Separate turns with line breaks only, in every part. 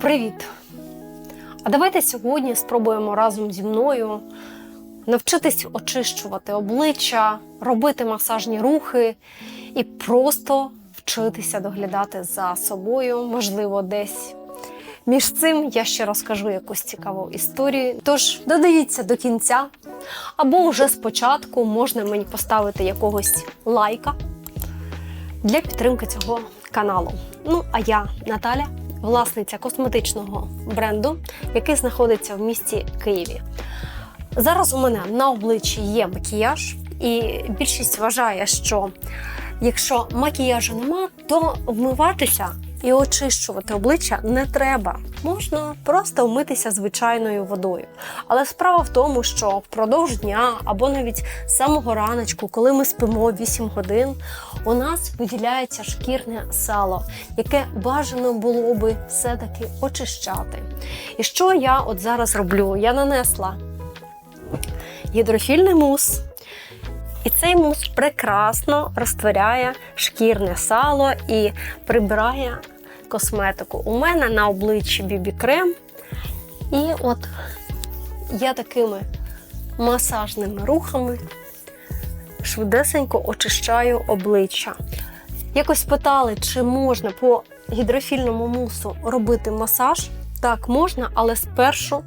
Привіт! А давайте сьогодні спробуємо разом зі мною навчитись очищувати обличчя, робити масажні рухи і просто вчитися доглядати за собою, можливо, десь. Між цим я ще розкажу якусь цікаву історію. Тож додивіться до кінця, або вже спочатку можна мені поставити якогось лайка для підтримки цього каналу. Ну, а я Наталя, власниця косметичного бренду, який знаходиться в місті Києві. Зараз у мене на обличчі є макіяж, і більшість вважає, що якщо макіяжу нема, то вмиватися і очищувати обличчя не треба. Можна просто вмитися звичайною водою. Але справа в тому, що впродовж дня або навіть з самого раночку, коли ми спимо 8 годин, у нас виділяється шкірне сало, яке бажано було би все-таки очищати. І що я от зараз роблю? Я нанесла гідрофільний мус. І цей мус прекрасно розтворяє шкірне сало і прибирає косметику. У мене на обличчі бібі-крем. І от я такими масажними рухами швидесенько очищаю обличчя. Якось питали, чи можна по гідрофільному мусу робити масаж. Так, можна, але спершу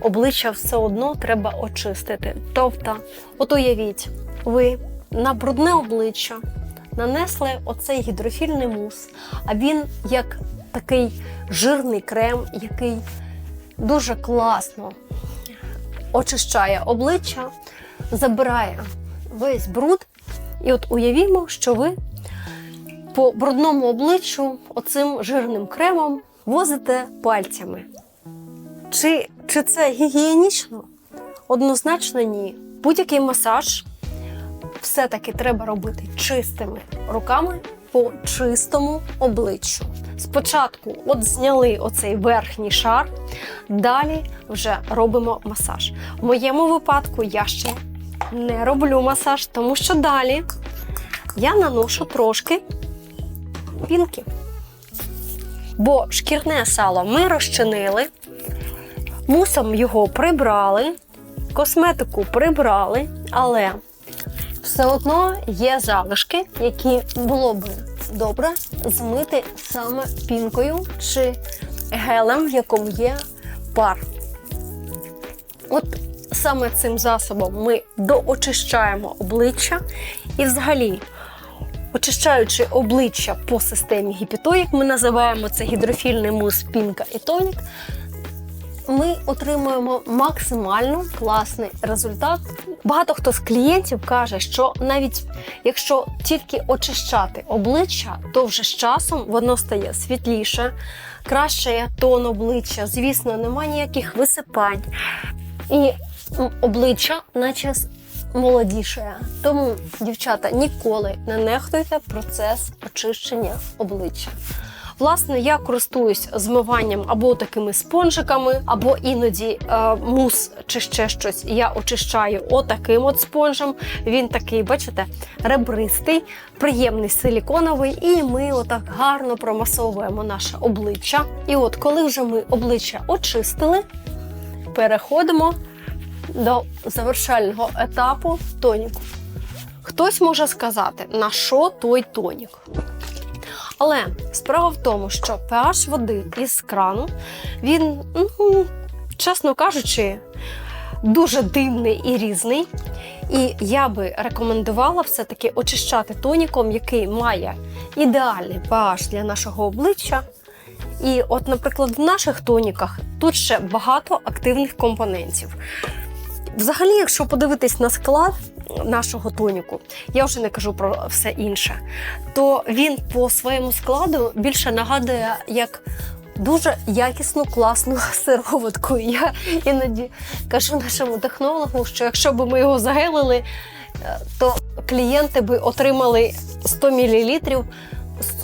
обличчя все одно треба очистити. Тобто, от уявіть, ви на брудне обличчя нанесли оцей гідрофільний мус, а він як такий жирний крем, який дуже класно очищає обличчя, забирає весь бруд. І от уявімо, що ви по брудному обличчю оцим жирним кремом возите пальцями. Чи, чи це гігієнічно? Однозначно ні. Будь-який масаж все-таки треба робити чистими руками по чистому обличчю. Спочатку от зняли оцей верхній шар, далі вже робимо масаж. В моєму випадку я ще не роблю масаж, тому що далі я наношу трошки пінки. Бо шкірне сало ми розчинили, мусом його прибрали, косметику прибрали, але все одно є залишки, які було би добре змити саме пінкою чи гелем, в якому є пар. От саме цим засобом ми доочищаємо обличчя і взагалі. Очищаючи обличчя по системі гіпіто, як ми називаємо це гідрофільний мус, пінка і тонік, ми отримуємо максимально класний результат. Багато хто з клієнтів каже, що навіть якщо тільки очищати обличчя, то вже з часом воно стає світліше, краще тон обличчя. Звісно, немає ніяких висипань. І обличчя, наче молодішає. Тому, дівчата, ніколи не нехтуйте процес очищення обличчя. Власне, я користуюсь змиванням або такими спонжиками, або іноді е, мус чи ще щось. Я очищаю отаким от спонжем. Він такий, бачите, ребристий, приємний силіконовий, і ми отак гарно промасовуємо наше обличчя. І от коли вже ми обличчя очистили, переходимо до завершального етапу тоніку. Хтось може сказати, на що той тонік. Але справа в тому, що pH води із крану, він, ну, чесно кажучи, дуже дивний і різний. І я би рекомендувала все-таки очищати тоніком, який має ідеальний pH для нашого обличчя. І, от, наприклад, в наших тоніках тут ще багато активних компонентів. Взагалі, якщо подивитись на склад нашого тоніку, я вже не кажу про все інше, то він по своєму складу більше нагадує як дуже якісну, класну сироватку. Я іноді кажу нашому технологу, що якщо б ми його загелили, е, то клієнти би отримали 100 мл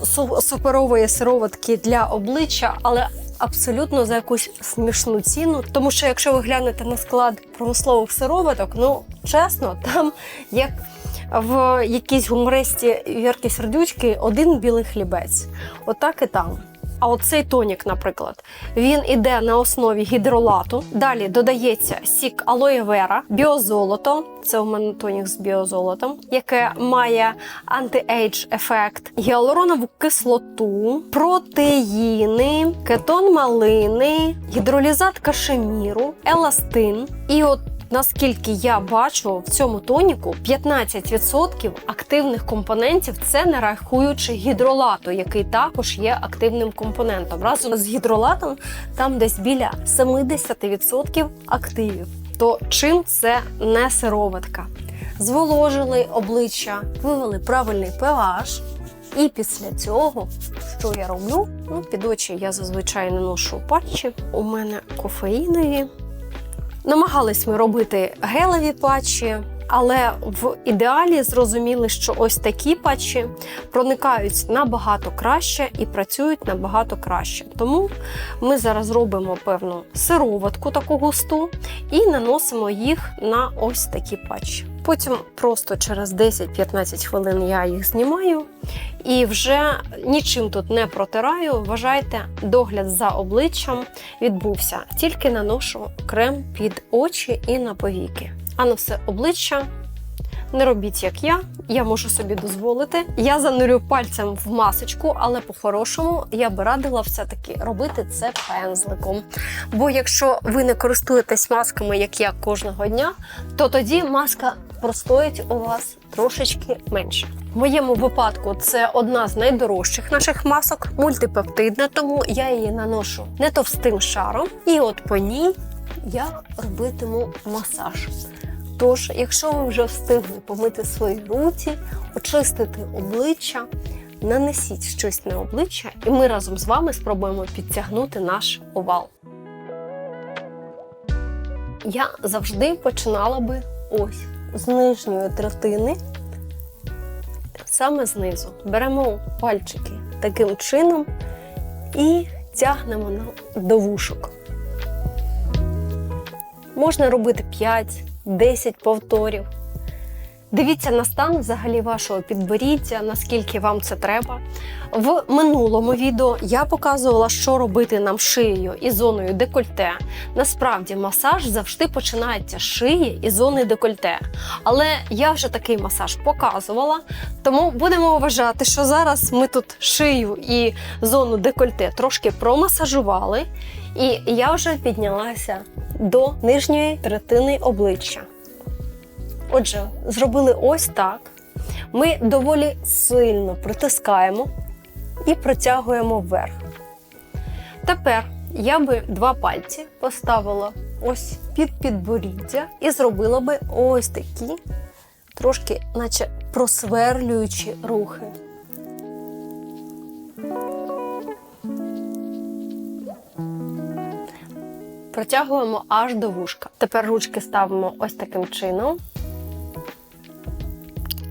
су- суперової сироватки для обличчя, але абсолютно за якусь смішну ціну. Тому що якщо ви глянете на склад промислових сироваток, ну чесно, там як в якійсь гумористі Вірки Сердючки один білий хлібець. Отак і там. А оцей тонік, наприклад, він іде на основі гідролату. Далі додається сік алоє вера, біозолото. Це у мене тонік з біозолотом, яке має анти-ейдж ефект, гіалуронову кислоту, протеїни, кетон малини, гідролізат кашеміру, еластин. І от Наскільки я бачу, в цьому тоніку 15% активних компонентів це не рахуючи гідролату, який також є активним компонентом. Разом з гідролатом там десь біля 70% активів. То чим це не сироватка? Зволожили обличчя, вивели правильний pH, і після цього, що я роблю? Ну, під очі я зазвичай не ношу патчі. У мене кофеїнові. Намагались ми робити гелеві патчі, але в ідеалі зрозуміли, що ось такі патчі проникають набагато краще і працюють набагато краще. Тому ми зараз робимо певну сироватку таку густу і наносимо їх на ось такі патчі. Потім просто через 10-15 хвилин я їх знімаю і вже нічим тут не протираю. Вважайте, догляд за обличчям відбувся. Тільки наношу крем під очі і на повіки. А на все обличчя не робіть, як я. Я можу собі дозволити. Я занурю пальцем в масочку, але по-хорошому я би радила все-таки робити це пензликом. Бо якщо ви не користуєтесь масками, як я кожного дня, то тоді маска простоїть у вас трошечки менше. В моєму випадку це одна з найдорожчих наших масок, мультипептидна, тому я її наношу не товстим шаром. І от по ній я робитиму масаж. Тож, якщо ви вже встигли помити свої руці, очистити обличчя, нанесіть щось на обличчя, і ми разом з вами спробуємо підтягнути наш овал. Я завжди починала би ось з нижньої третини, саме знизу. Беремо пальчики таким чином і тягнемо до вушок. Можна робити 5-10 повторів. Дивіться на стан взагалі вашого підборіддя, наскільки вам це треба. В минулому відео я показувала, що робити нам шиєю і зоною декольте. Насправді масаж завжди починається з шиї і зони декольте. Але я вже такий масаж показувала, тому будемо вважати, що зараз ми тут шию і зону декольте трошки промасажували, і я вже піднялася до нижньої третини обличчя. Отже, зробили ось так. Ми доволі сильно притискаємо і протягуємо вверх. Тепер я би два пальці поставила ось під підборіддя і зробила би ось такі, трошки, наче просверлюючі рухи. Протягуємо аж до вушка. Тепер ручки ставимо ось таким чином.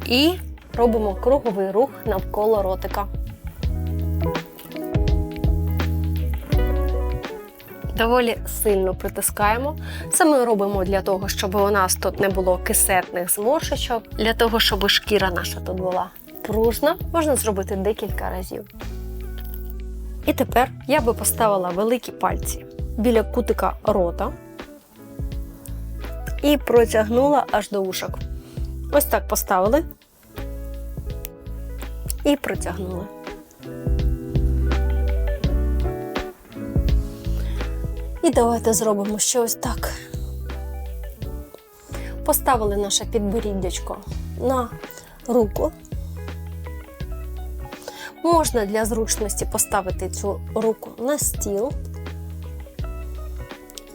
І робимо круговий рух навколо ротика. Доволі сильно притискаємо. Це ми робимо для того, щоб у нас тут не було кисетних зморшечок, для того, щоб шкіра наша тут була пружна. Можна зробити декілька разів. І тепер я би поставила великі пальці біля кутика рота і протягнула аж до ушок. Ось так поставили і протягнули. І давайте зробимо ще ось так. Поставили наше підборіддячко на руку. Можна для зручності поставити цю руку на стіл.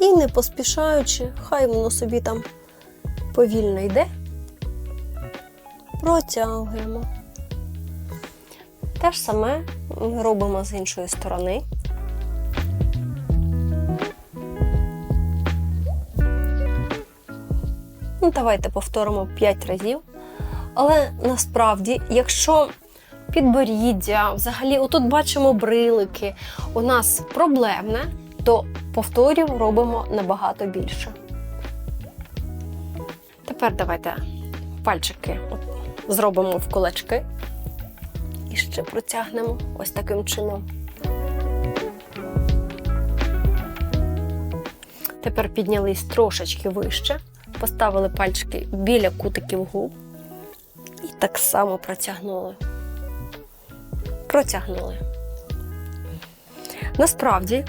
І не поспішаючи, хай воно собі там повільно йде, протягуємо. Те ж саме ми робимо з іншої сторони. Ну, давайте повторимо 5 разів. Але насправді, якщо підборіддя, взагалі, отут бачимо брилики, у нас проблемне, то повторів робимо набагато більше. Тепер давайте пальчики зробимо в кулачки і ще протягнемо ось таким чином. Тепер піднялись трошечки вище, поставили пальчики біля кутиків губ і так само протягнули. Протягнули. Насправді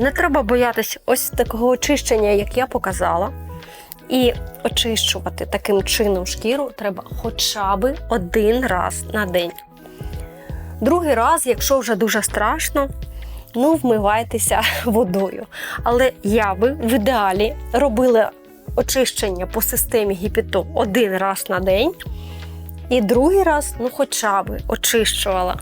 не треба боятись ось такого очищення, як я показала. І очищувати таким чином шкіру треба хоча б один раз на день. Другий раз, якщо вже дуже страшно, ну вмивайтеся водою. Але я би в ідеалі робила очищення по системі гіпіто один раз на день, і другий раз, ну хоча б очищувала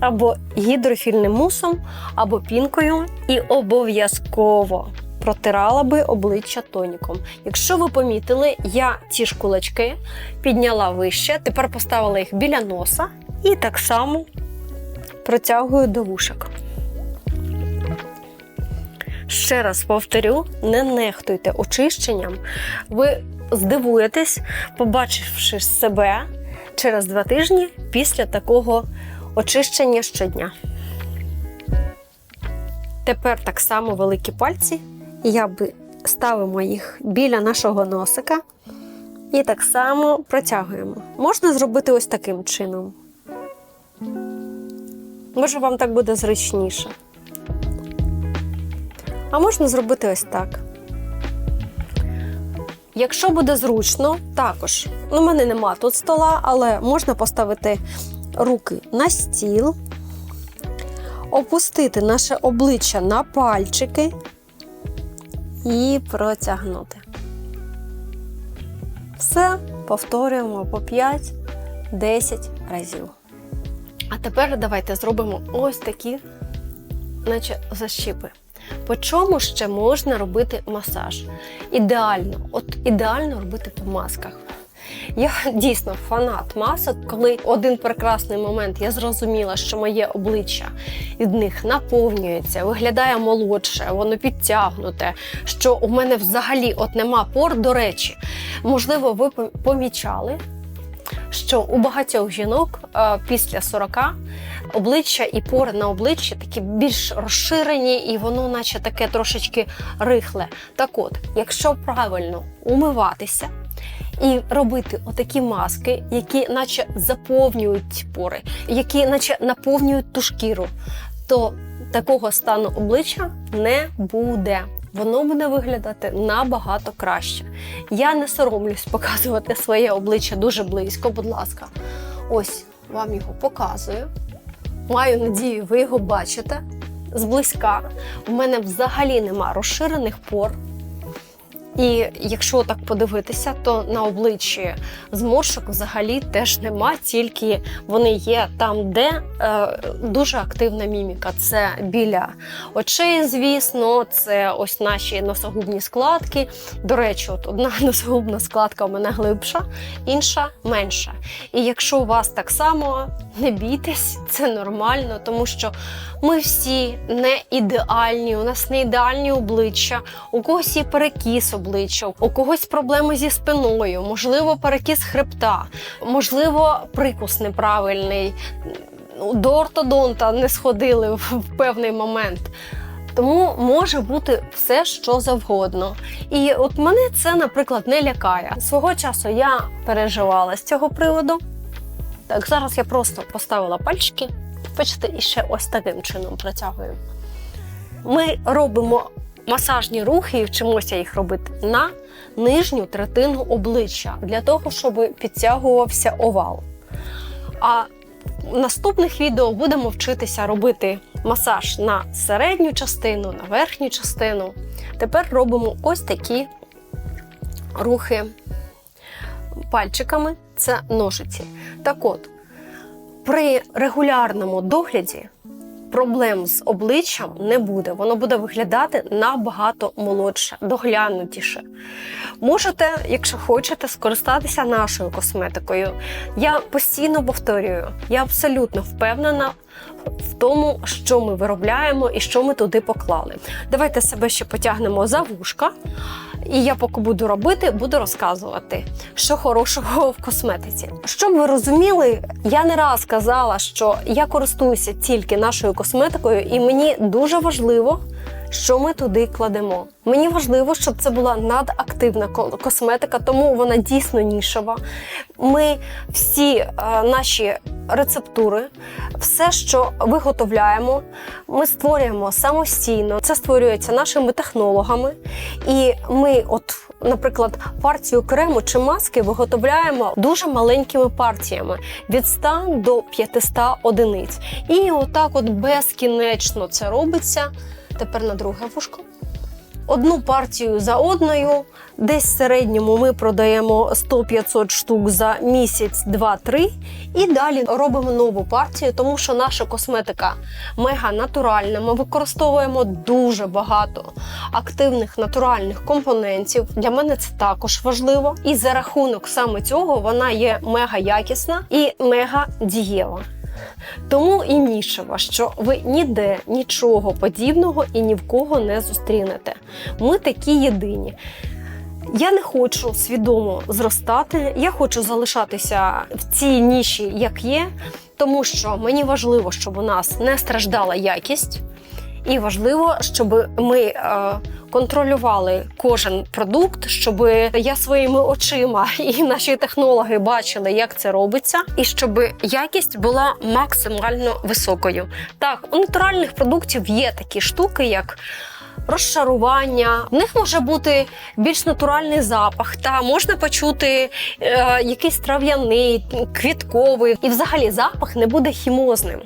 або гідрофільним мусом, або пінкою, і обов'язково протирала би обличчя тоніком. Якщо ви помітили, я ці ж кулачки підняла вище, тепер поставила їх біля носа і так само протягую до вушок. Ще раз повторю: не нехтуйте очищенням. Ви здивуєтесь, побачивши себе через два тижні після такого очищення щодня. Тепер так само великі пальці. Я би ставимо їх біля нашого носика і так само протягуємо. Можна зробити ось таким чином. Може, вам так буде зручніше. А можна зробити ось так. Якщо буде зручно, також. У мене нема тут стола, але можна поставити руки на стіл, опустити наше обличчя на пальчики і протягнути. Все повторюємо по 5-10 разів. А тепер давайте зробимо ось такі, наче защіпи. По чому ще можна робити масаж? Ідеально, от ідеально робити по масках. Я дійсно фанат масок, коли один прекрасний момент я зрозуміла, що моє обличчя від них наповнюється, виглядає молодше, воно підтягнуте. Що у мене взагалі от нема пор. До речі, можливо, ви помічали, що у багатьох жінок е, після 40 обличчя і пори на обличчі такі більш розширені, і воно, наче таке трошечки рихле. Так от, якщо правильно умиватися. І робити отакі маски, які наче заповнюють пори, які наче наповнюють ту шкіру, то такого стану обличчя не буде. Воно буде виглядати набагато краще. Я не соромлюсь показувати своє обличчя дуже близько, будь ласка. Ось вам його показую. Маю надію, ви його бачите зблизька. У мене взагалі нема розширених пор. І якщо так подивитися, то на обличчі зморшок взагалі теж нема, тільки вони є там, де е, дуже активна міміка. Це біля очей, звісно, це ось наші носогубні складки. До речі, от одна носогубна складка у мене глибша, інша менша. І якщо у вас так само, не бійтесь, це нормально, тому що ми всі не ідеальні, у нас не ідеальні обличчя, у когось є перекіс обличчя, у когось проблеми зі спиною, можливо, перекіс хребта, можливо, прикус неправильний, до ортодонта не сходили в певний момент. Тому може бути все, що завгодно. І от мене це, наприклад, не лякає. Свого часу я переживала з цього приводу. Так, зараз я просто поставила пальчики. Бачите, і ще ось таким чином протягую. Ми робимо масажні рухи і вчимося їх робити на нижню третину обличчя для того, щоб підтягувався овал. А в наступних відео будемо вчитися робити масаж на середню частину, на верхню частину. Тепер робимо ось такі рухи пальчиками це ножиці. Так от, при регулярному догляді проблем з обличчям не буде. Воно буде виглядати набагато молодше, доглянутіше. Можете, якщо хочете, скористатися нашою косметикою. Я постійно повторюю, я абсолютно впевнена в тому, що ми виробляємо і що ми туди поклали. Давайте себе ще потягнемо за вушка. І я поки буду робити, буду розказувати, що хорошого в косметиці. Щоб ви розуміли, я не раз казала, що я користуюся тільки нашою косметикою, і мені дуже важливо, що ми туди кладемо. Мені важливо, щоб це була надактивна ко- косметика, тому вона дійсно нішева. Ми всі е, наші рецептури, все, що виготовляємо, ми створюємо самостійно. Це створюється нашими технологами. І ми, от, наприклад, партію крему чи маски виготовляємо дуже маленькими партіями від 100 до 500 одиниць. І отак, от безкінечно це робиться. Тепер на друге вушко. Одну партію за одною. Десь в середньому ми продаємо 100-500 штук за місяць, два-три. І далі робимо нову партію, тому що наша косметика мега натуральна. Ми використовуємо дуже багато активних натуральних компонентів. Для мене це також важливо. І за рахунок саме цього вона є мега якісна і мега дієва. Тому і нішева, що ви ніде нічого подібного і ні в кого не зустрінете. Ми такі єдині. Я не хочу свідомо зростати, я хочу залишатися в цій ніші, як є, тому що мені важливо, щоб у нас не страждала якість, і важливо, щоб ми е, контролювали кожен продукт, щоб я своїми очима і наші технологи бачили, як це робиться, і щоб якість була максимально високою. Так, у натуральних продуктів є такі штуки, як розчарування. В них може бути більш натуральний запах, та можна почути е, якийсь трав'яний, квітковий, і взагалі запах не буде хімозним.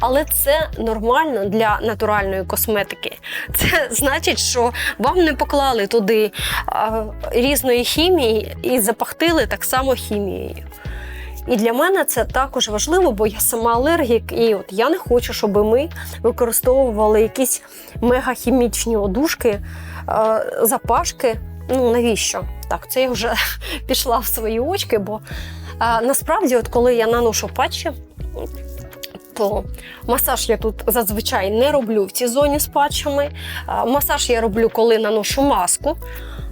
Але це нормально для натуральної косметики. Це значить, що вам не поклали туди а, різної хімії і запахтили так само хімією. І для мене це також важливо, бо я сама алергік, і от я не хочу, щоб ми використовували якісь мегахімічні одушки, е, запашки. Ну навіщо? Так, це я вже пішла в свої очки, бо е, насправді, от коли я наношу патчі, то масаж я тут зазвичай не роблю в цій зоні з патчами. Е, Масаж я роблю, коли наношу маску.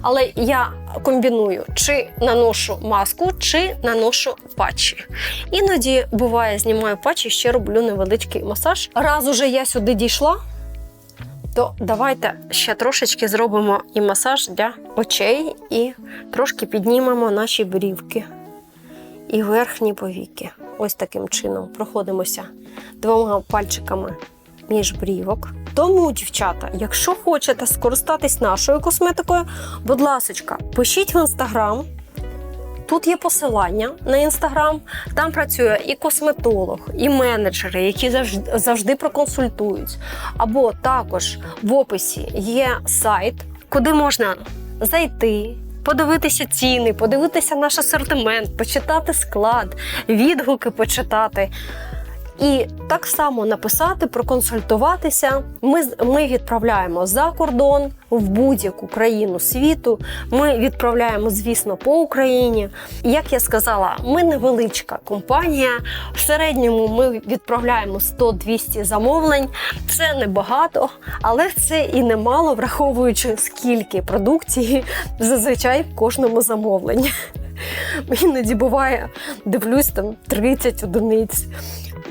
Але я комбіную, чи наношу маску, чи наношу патчі. Іноді буває, знімаю патчі, ще роблю невеличкий масаж. Раз уже я сюди дійшла, то давайте ще трошечки зробимо і масаж для очей, і трошки піднімемо наші брівки і верхні повіки. Ось таким чином проходимося двома пальчиками між брівок. Тому, дівчата, якщо хочете скористатись нашою косметикою, будь ласочка, пишіть в інстаграм. Тут є посилання на інстаграм. Там працює і косметолог, і менеджери, які завжди, завжди проконсультують. Або також в описі є сайт, куди можна зайти. Подивитися ціни, подивитися наш асортимент, почитати склад, відгуки почитати. І так само написати, проконсультуватися. Ми, ми відправляємо за кордон в будь-яку країну світу. Ми відправляємо, звісно, по Україні. Як я сказала, ми невеличка компанія. В середньому ми відправляємо 100-200 замовлень. Це небагато, але це і немало, враховуючи скільки продукції зазвичай в кожному замовленні. Іноді буває, дивлюсь там 30 одиниць.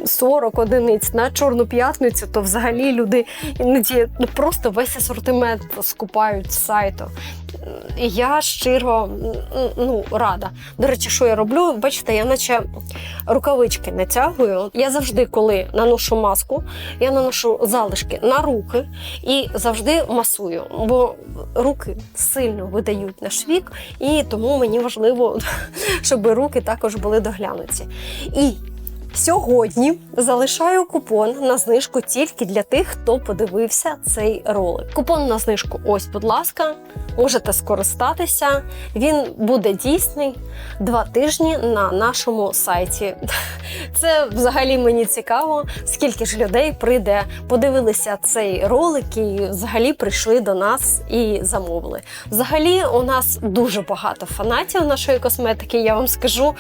40 одиниць на чорну п'ятницю, то взагалі люди іноді ну, просто весь асортимент скупають з сайту. Я щиро ну, рада. До речі, що я роблю? Бачите, я наче рукавички натягую. Я завжди, коли наношу маску, я наношу залишки на руки і завжди масую, бо руки сильно видають наш вік, і тому мені важливо, щоб руки також були доглянуті. І Сьогодні залишаю купон на знижку тільки для тих, хто подивився цей ролик. Купон на знижку, ось, будь ласка, можете скористатися. Він буде дійсний два тижні на нашому сайті. Це взагалі мені цікаво, скільки ж людей прийде, подивилися цей ролик і взагалі прийшли до нас і замовили. Взагалі, у нас дуже багато фанатів нашої косметики. Я вам скажу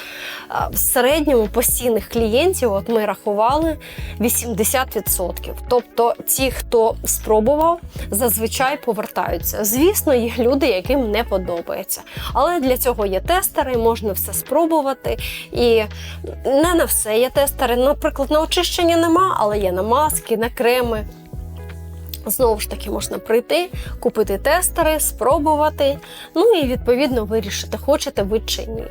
в середньому постійних клієнтів. От ми рахували 80%. Тобто, ті, хто спробував, зазвичай повертаються. Звісно, є люди, яким не подобається. Але для цього є тестери, можна все спробувати. І не на все є тестери. Наприклад, на очищення нема, але є на маски, на креми. Знову ж таки, можна прийти, купити тестери, спробувати, ну і відповідно вирішити, хочете ви чи ні.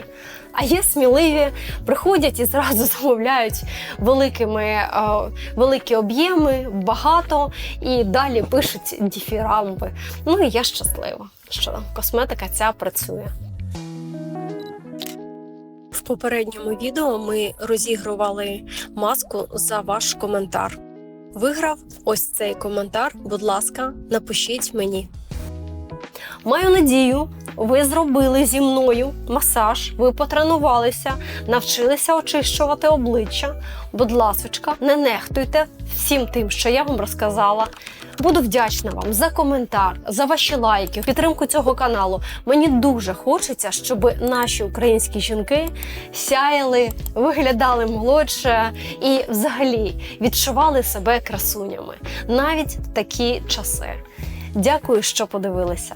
А є сміливі, приходять і зразу замовляють великими, е, великі об'єми, багато, і далі пишуть діфірамби. Ну і я щаслива, що косметика ця працює. В попередньому відео ми розігрували маску за ваш коментар. Виграв ось цей коментар. Будь ласка, напишіть мені. Маю надію, ви зробили зі мною масаж, ви потренувалися, навчилися очищувати обличчя. Будь ласочка, не нехтуйте всім тим, що я вам розказала. Буду вдячна вам за коментар, за ваші лайки, підтримку цього каналу. Мені дуже хочеться, щоб наші українські жінки сяяли, виглядали молодше і взагалі відчували себе красунями навіть в такі часи. Дякую, що подивилися.